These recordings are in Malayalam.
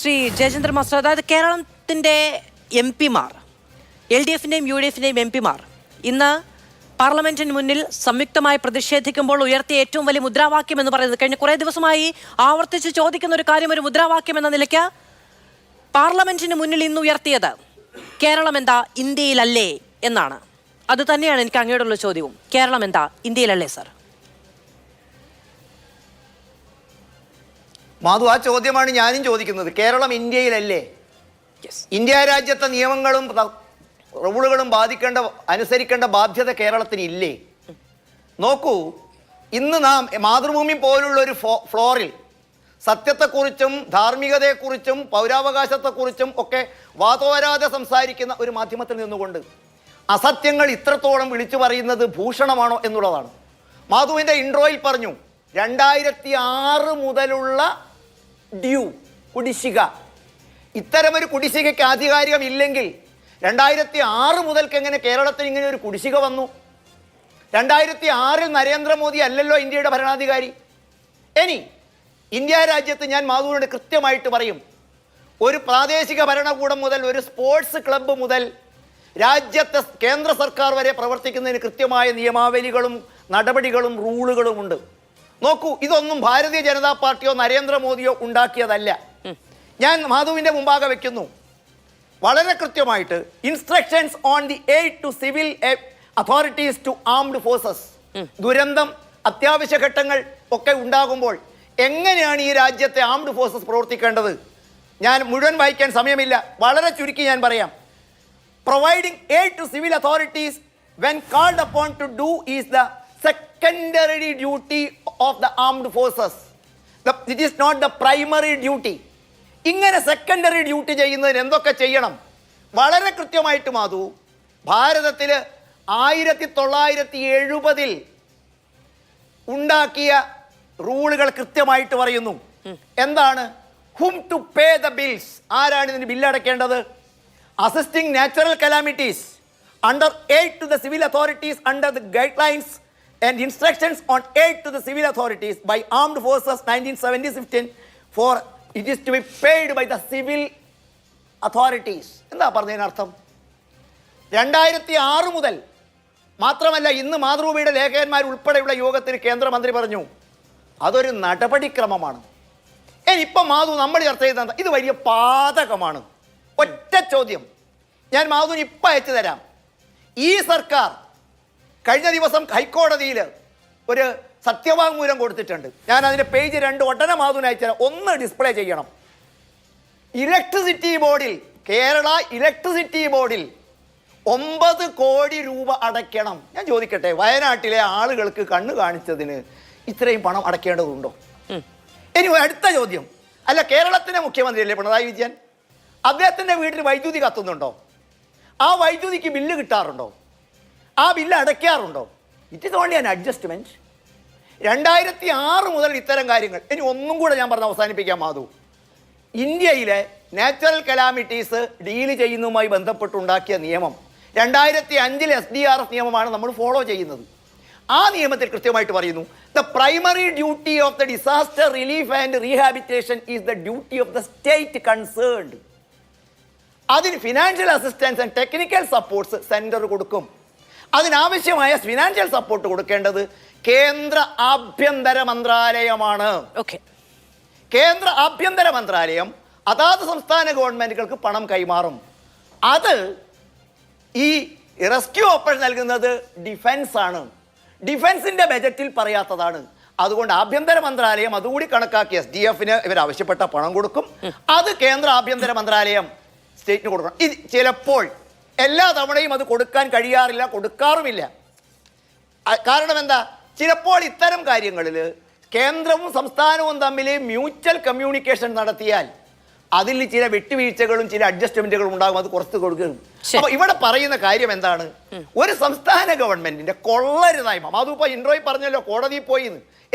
ശ്രീ ജയചന്ദ്ര മാസ്റ്റർ അതായത് കേരളത്തിന്റെ എം പിമാർ എൽ ഡി എഫിന്റെയും യു ഡി എഫിന്റെയും എം പിമാർ ഇന്ന് പാർലമെന്റിന് മുന്നിൽ സംയുക്തമായി പ്രതിഷേധിക്കുമ്പോൾ ഉയർത്തിയ ഏറ്റവും വലിയ മുദ്രാവാക്യം എന്ന് പറയുന്നത് കഴിഞ്ഞ കുറേ ദിവസമായി ആവർത്തിച്ച് ചോദിക്കുന്ന ഒരു കാര്യം ഒരു മുദ്രാവാക്യം എന്ന നിലയ്ക്ക് പാർലമെന്റിന് മുന്നിൽ ഇന്ന് ഉയർത്തിയത് കേരളം എന്താ ഇന്ത്യയിലല്ലേ എന്നാണ്. അത് തന്നെയാണ് എനിക്ക് അങ്ങോട്ടുള്ള ചോദ്യവും. കേരളം എന്താ ഇന്ത്യയിലല്ലേ സർ? മാധു ആ ചോദ്യമാണ് ഞാനും ചോദിക്കുന്നത്. കേരളം ഇന്ത്യയിലല്ലേ? ഇന്ത്യ രാജ്യത്തെ നിയമങ്ങളും റൂളുകളും ബാധിക്കേണ്ട അനുസരിക്കേണ്ട ബാധ്യത കേരളത്തിന് ഇല്ലേ? നോക്കൂ ഇന്ന് നാം മാതൃഭൂമി പോലുള്ള ഒരു ഫോ- ഫ്ലോറിൽ സത്യത്തെക്കുറിച്ചും ധാർമ്മികതയെക്കുറിച്ചും പൗരാവകാശത്തെക്കുറിച്ചും ഒക്കെ വാതോരാതെ സംസാരിക്കുന്ന ഒരു മാധ്യമത്തിൽ നിന്നുകൊണ്ട് അസത്യങ്ങൾ ഇത്രത്തോളം വിളിച്ചു പറയുന്നത് ഭൂഷണമാണോ എന്നുള്ളതാണ്. മാധുവിന്റെ ഇൻട്രോയിൽ പറഞ്ഞു രണ്ടായിരത്തി ആറ് മുതലുള്ള ഡ്യൂ കുടിശ്ശിക. ഇത്തരമൊരു കുടിശ്ശികയ്ക്ക് ആധികാരികം ഇല്ലെങ്കിൽ രണ്ടായിരത്തി ആറ് മുതൽക്ക് എങ്ങനെ കേരളത്തിൽ ഇങ്ങനെ ഒരു കുടിശ്ശിക വന്നു? രണ്ടായിരത്തി ആറിൽ നരേന്ദ്രമോദി അല്ലല്ലോ ഇന്ത്യയുടെ ഭരണാധികാരി. ഇനി ഇന്ത്യ രാജ്യത്ത് ഞാൻ മാധുവിനോട് കൃത്യമായിട്ട് പറയും. ഒരു പ്രാദേശിക ഭരണകൂടം മുതൽ ഒരു സ്പോർട്സ് ക്ലബ്ബ് മുതൽ രാജ്യത്തെ കേന്ദ്ര സർക്കാർ വരെ പ്രവർത്തിക്കുന്നതിന് കൃത്യമായ നിയമാവലികളും നടപടികളും റൂളുകളും ഉണ്ട് നോക്കൂ ഇതൊന്നും ഭാരതീയ ജനതാ പാർട്ടിയോ നരേന്ദ്രമോദിയോ ഉണ്ടാക്കിയതല്ല. ഞാൻ മാധുവിന്റെ മുമ്പാകെ വെക്കുന്നു. വളരെ കൃത്യമായിട്ട് instructions on the aid to civil authorities to armed forces ദുരന്തം അത്യാവശ്യ ഘട്ടങ്ങൾ ഒക്കെ ഉണ്ടാകുമ്പോൾ എങ്ങനെയാണ് ഈ രാജ്യത്തെ ആംഡ് ഫോഴ്സസ് പ്രവർത്തിക്കേണ്ടത്? ഞാൻ മുഴുവൻ വായിക്കാൻ സമയമില്ല. വളരെ ചുരുക്കി ഞാൻ പറയാം. Providing aid to civil authorities when called upon to do is the secondary duty of the armed forces it is not the primary duty duty. ഇങ്ങനെ സെക്കൻഡറി ഡ്യൂട്ടി ചെയ്യുന്നതിന് എന്തൊക്കെ ചെയ്യണം? വളരെ കൃത്യമായിട്ട് മാധു ഭാരതത്തിൽ ആയിരത്തി തൊള്ളായിരത്തി എഴുപതിൽ ഉണ്ടാക്കിയ റൂളുകൾ കൃത്യമായിട്ട് പറയുന്നു. എന്താണ്? ഹും ടു പേ ദ ബിൽസ് ആരാണ് ഇതിന് ബില്ല് അടയ്ക്കേണ്ടത് assisting natural calamities under aid to the civil authorities under the guidelines on aid to the civil authorities by armed forces nineteen seventy fifteen four it is to be paid by the civil authorities എന്താ പറഞ്ഞതിനർത്ഥം രണ്ടായിരത്തി ആറ് മുതൽ മാത്രമല്ല ഇന്ന് മാതൃഭൂമിയുടെ ലേഖകന്മാർ ഉൾപ്പെടെയുള്ള യോഗത്തിന് കേന്ദ്രമന്ത്രി പറഞ്ഞു അതൊരു നടപടിക്രമമാണ്. ഇനിയിപ്പം മാധു നമ്മൾ ചർച്ച ചെയ്ത ഇത് വലിയ പാതകമാണ്. ഒറ്റ ചോദ്യം. ഞാൻ മാധുവിന് ഇപ്പം അയച്ചു തരാം. ഈ സർക്കാർ കഴിഞ്ഞ ദിവസം ഹൈക്കോടതിയിൽ ഒരു സത്യവാങ്മൂലം കൊടുത്തിട്ടുണ്ട്. ഞാൻ അതിന്റെ പേജ് രണ്ട് ഒട്ടന മാധുവിന് ഒന്ന് ഡിസ്പ്ലേ ചെയ്യണം. ഇലക്ട്രിസിറ്റി ബോർഡിൽ കേരള ഇലക്ട്രിസിറ്റി ബോർഡിൽ ഒമ്പത് കോടി രൂപ അടയ്ക്കണം. ഞാൻ ചോദിക്കട്ടെ വയനാട്ടിലെ ആളുകൾക്ക് കണ്ണു കാണിച്ചതിന് ഇത്രയും പണം അടയ്ക്കേണ്ടതുണ്ടോ? ഇനി അടുത്ത ചോദ്യം. അല്ല കേരളത്തിലെ മുഖ്യമന്ത്രിയല്ലേ പിണറായി വിജയൻ? അദ്ദേഹത്തിന്റെ വീട്ടിൽ വൈദ്യുതി കത്തുന്നുണ്ടോ? ആ വൈദ്യുതിക്ക് ബില്ല് കിട്ടാറുണ്ടോ? ആ bill അടയ്ക്കാറുണ്ടോ? It is only an adjustment രണ്ടായിരത്തി ആറ് മുതൽ ഇത്തരം കാര്യങ്ങൾ. ഇനി ഒന്നും കൂടെ ഞാൻ പറഞ്ഞ് അവസാനിപ്പിക്കാൻ മാധു. ഇന്ത്യയിലെ നാച്ചുറൽ കലാമിറ്റീസ് ഡീൽ ചെയ്യുന്നതുമായി ബന്ധപ്പെട്ടുണ്ടാക്കിയ നിയമം രണ്ടായിരത്തി അഞ്ചിലെ എസ് ഡി ആർ എഫ് നിയമമാണ് നമ്മൾ ഫോളോ ചെയ്യുന്നത്. ആ നിയമത്തിൽ കൃത്യമായിട്ട് പറയുന്നു the primary duty of the disaster relief and rehabilitation is the duty of the state concerned അതിന് financial assistance and technical supports centre കൊടുക്കും. അതിനാവശ്യമായ ഫിനാൻഷ്യൽ സപ്പോർട്ട് കൊടുക്കേണ്ടത് കേന്ദ്ര ആഭ്യന്തര മന്ത്രാലയമാണ്. ഓക്കെ കേന്ദ്ര ആഭ്യന്തര മന്ത്രാലയം അതാത് സംസ്ഥാന ഗവൺമെന്റുകൾക്ക് പണം കൈമാറും. അത് ഈ റെസ്ക്യൂ ഓപ്പറേഷൻ നൽകുന്നത് ഡിഫൻസ് ആണ്. ഡിഫൻസിന്റെ ബജറ്റിൽ പറയാത്തതാണ്. അതുകൊണ്ട് ആഭ്യന്തര മന്ത്രാലയം അതുകൂടി കണക്കാക്കി എസ് ഡി എഫിന് ഇവർ ആവശ്യപ്പെട്ട പണം കൊടുക്കും. അത് കേന്ദ്ര ആഭ്യന്തര മന്ത്രാലയം സ്റ്റേറ്റിന് കൊടുക്കണം. ഇത് ചിലപ്പോൾ എല്ലാ തവണയും അത് കൊടുക്കാൻ കഴിയാറില്ല കൊടുക്കാറുമില്ല. കാരണം എന്താ? ചിലപ്പോൾ ഇത്തരം കാര്യങ്ങളിൽ കേന്ദ്രവും സംസ്ഥാനവും തമ്മിൽ മ്യൂച്വൽ കമ്മ്യൂണിക്കേഷൻ നടത്തിയാൽ അതിൽ ചില വിട്ടുവീഴ്ചകളും ചില അഡ്ജസ്റ്റ്മെന്റുകളും ഉണ്ടാകും അത് കുറച്ച് കൊടുക്കും. അപ്പൊ ഇവിടെ പറയുന്ന കാര്യം എന്താണ്? ഒരു സംസ്ഥാന ഗവൺമെന്റിന്റെ കൊള്ളരുതായ്മ മാധുപ്പ ഇൻട്രോയിൽ പറഞ്ഞല്ലോ കോടതി പോയി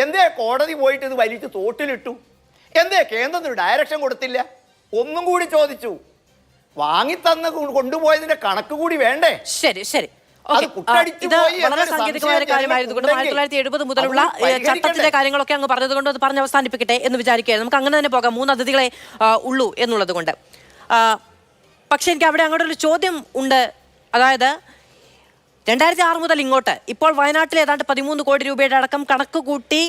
എന്തേ കോടതി പോയിട്ട് ഇത് വലിച്ചു തോട്ടിലിട്ടു? എന്തേ കേന്ദ്രത്തിന് ഡയറക്ഷൻ കൊടുത്തില്ല? ഒന്നും കൂടി ചോദിച്ചു. വാങ്ങിത്തന്ന് കൊണ്ടുപോയതിന്റെ കണക്ക് കൂടി വേണ്ടേ? ശരി ശരി. ഇത് വളരെ സാങ്കേതികമായ സംശയം കാര്യമായതുകൊണ്ട് ആയിരത്തി തൊള്ളായിരത്തി എഴുപത് മുതലുള്ള ചട്ടത്തിന്റെ കാര്യങ്ങളൊക്കെ അങ്ങ് പറഞ്ഞതുകൊണ്ട് അത് പറഞ്ഞ് അവസാനിപ്പിക്കട്ടെ എന്ന് വിചാരിക്കുക നമുക്ക് അങ്ങനെ തന്നെ പോകാം. മൂന്ന് അതിഥികളെ ഉള്ളൂ എന്നുള്ളത് കൊണ്ട് പക്ഷെ എനിക്ക് അവിടെ അങ്ങോട്ട് ഒരു ചോദ്യം ഉണ്ട്. അതായത് രണ്ടായിരത്തി ആറ് മുതൽ ഇങ്ങോട്ട് ഇപ്പോൾ വയനാട്ടിൽ ഏതാണ്ട് പതിമൂന്ന് കോടി രൂപയുടെ അടക്കം കണക്ക് കൂട്ടി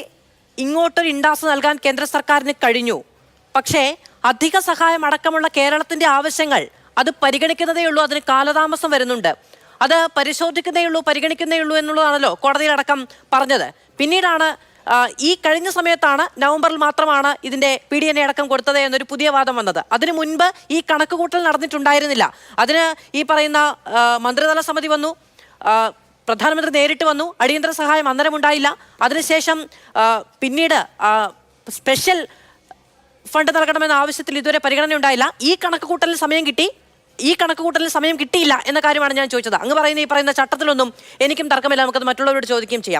ഇങ്ങോട്ടൊരു ഇൻഡാസ് നൽകാൻ കേന്ദ്ര സർക്കാരിന് കഴിഞ്ഞു. പക്ഷേ അധിക സഹായം അടക്കമുള്ള കേരളത്തിന്റെ ആവശ്യങ്ങൾ അത് പരിഗണിക്കുന്നതേ ഉള്ളൂ അതിന് കാലതാമസം വരുന്നുണ്ട്. അത് പരിശോധിക്കുന്നേ ഉള്ളൂ പരിഗണിക്കുന്നേ ഉള്ളൂ എന്നുള്ളതാണല്ലോ കോടതിയിലടക്കം പറഞ്ഞത്. പിന്നീടാണ് ഈ കഴിഞ്ഞ സമയത്താണ് നവംബറിൽ മാത്രമാണ് ഇതിന്റെ പി ഡി എൻ അടക്കം കൊടുത്തത് എന്നൊരു പുതിയ വാദം വന്നത്. അതിനു മുൻപ് ഈ കണക്ക് കൂട്ടൽ നടന്നിട്ടുണ്ടായിരുന്നില്ല. അതിന് ഈ പറയുന്ന മന്ത്രിതല സമിതി വന്നു പ്രധാനമന്ത്രി നേരിട്ട് വന്നു അടിയന്തര സഹായം അന്നേരം ഉണ്ടായില്ല. അതിനുശേഷം പിന്നീട് സ്പെഷ്യൽ ഫണ്ട് നൽകണമെന്ന ആവശ്യത്തിൽ ഇതുവരെ പരിഗണന ഉണ്ടായില്ല ഈ കണക്ക് കൂട്ടലിന് സമയം കിട്ടി. ഈ കണക്ക് കൂട്ടലിന് സമയം കിട്ടിയില്ല എന്ന കാര്യമാണ് ഞാൻ ചോദിച്ചത്. അങ്ങ് പറയുന്ന ഈ പറയുന്ന ചട്ടത്തിലൊന്നും എനിക്കും തർക്കമില്ല. നമുക്കത് മറ്റുള്ളവരോട് ചോദിക്കുകയും ചെയ്യാം.